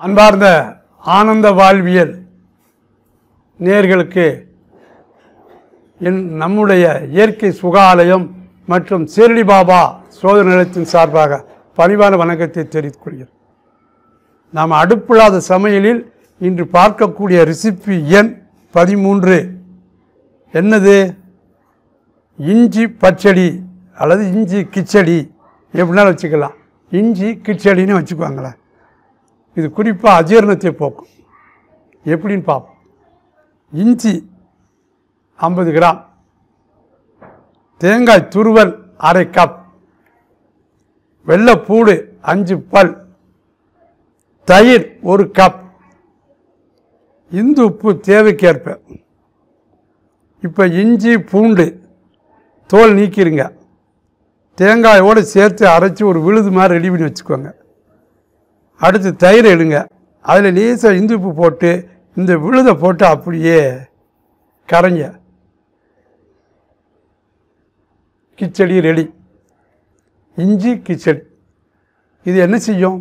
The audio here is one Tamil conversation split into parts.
அன்பார்ந்த ஆனந்த வாழ்வியல் நேர்களுக்கு என் நம்முடைய இயற்கை சுகாலயம் மற்றும் சீரடி பாபா சோதனை நிலையத்தின் சார்பாக பணிவான வணக்கத்தை தெரிவித்துக் கொள்கிறேன். நாம் அடுப்பில்லாத சமையலில் இன்று பார்க்கக்கூடிய ரெசிபி எண் பதிமூன்று. என்னது? இஞ்சி பச்சடி அல்லது இஞ்சி கிச்சடி. எப்படினாலும் வச்சுக்கலாம். இஞ்சி கிச்சடின்னு வச்சுக்குவாங்களேன் இது குறிப்பாக அஜீரணத்தை போக்கும். எப்படின்னு பார்ப்போம் இஞ்சி ஐம்பது கிராம். தேங்காய் துருவல் அரை கப் வெள்ளைப்பூடு அஞ்சு பல். தயிர் ஒரு கப் இந்து உப்பு தேவைக்கேற்ப. இப்போ இஞ்சி பூண்டு தோல் நீக்கிருங்க. தேங்காயோடு சேர்த்து அரைச்சி ஒரு விழுது மாதிரி ரெடி பண்ணி வச்சுக்கோங்க. அடுத்து தயிர் எடுங்க. அதில் லேசாக இந்துப்பு போட்டு இந்த விழுதை போட்டு அப்படியே கரைங்க. கிச்சடி ரெடி. இஞ்சி கிச்சடி. இது என்ன செய்யும்?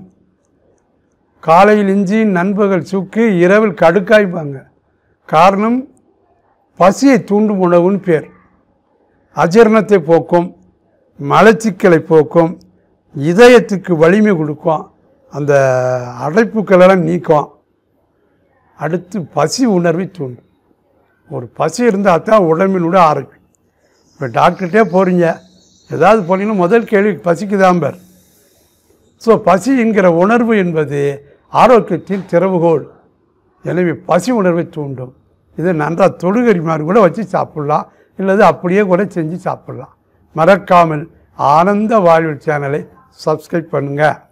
காலையில் இஞ்சி நண்பகல் சுக்கு இரவில் கடுக்காய்ப்பாங்க காரணம் பசியை தூண்டும் உணவுன்னு பேர். அஜீரணத்தை போக்கும் மலச்சிக்கலை போக்கும் இதயத்துக்கு வலிமை கொடுக்கும். அந்த அடைப்புக்களெல்லாம் நீக்கும். அடுத்து பசி உணர்வை தூண்டும். ஒரு பசி இருந்தால் தான் உடம்பினுடைய ஆரோக்கியம். இப்போ டாக்டர்கிட்டே போகிறீங்க ஏதாவது போனீங்கன்னா முதல் கேள்வி பசிக்குதான் பேர். ஸோ பசி என்கிற உணர்வு என்பது ஆரோக்கியத்தின் திறவுகோல் எனவே பசி உணர்வை தூண்டும். இதை நன்றாக தொழுகறி மாதிரி கூட வச்சு சாப்பிட்லாம். இல்லது அப்படியே கூட செஞ்சு சாப்பிட்லாம். மறக்காமல் ஆனந்த வாழ்வு சேனலை சப்ஸ்கிரைப் பண்ணுங்கள்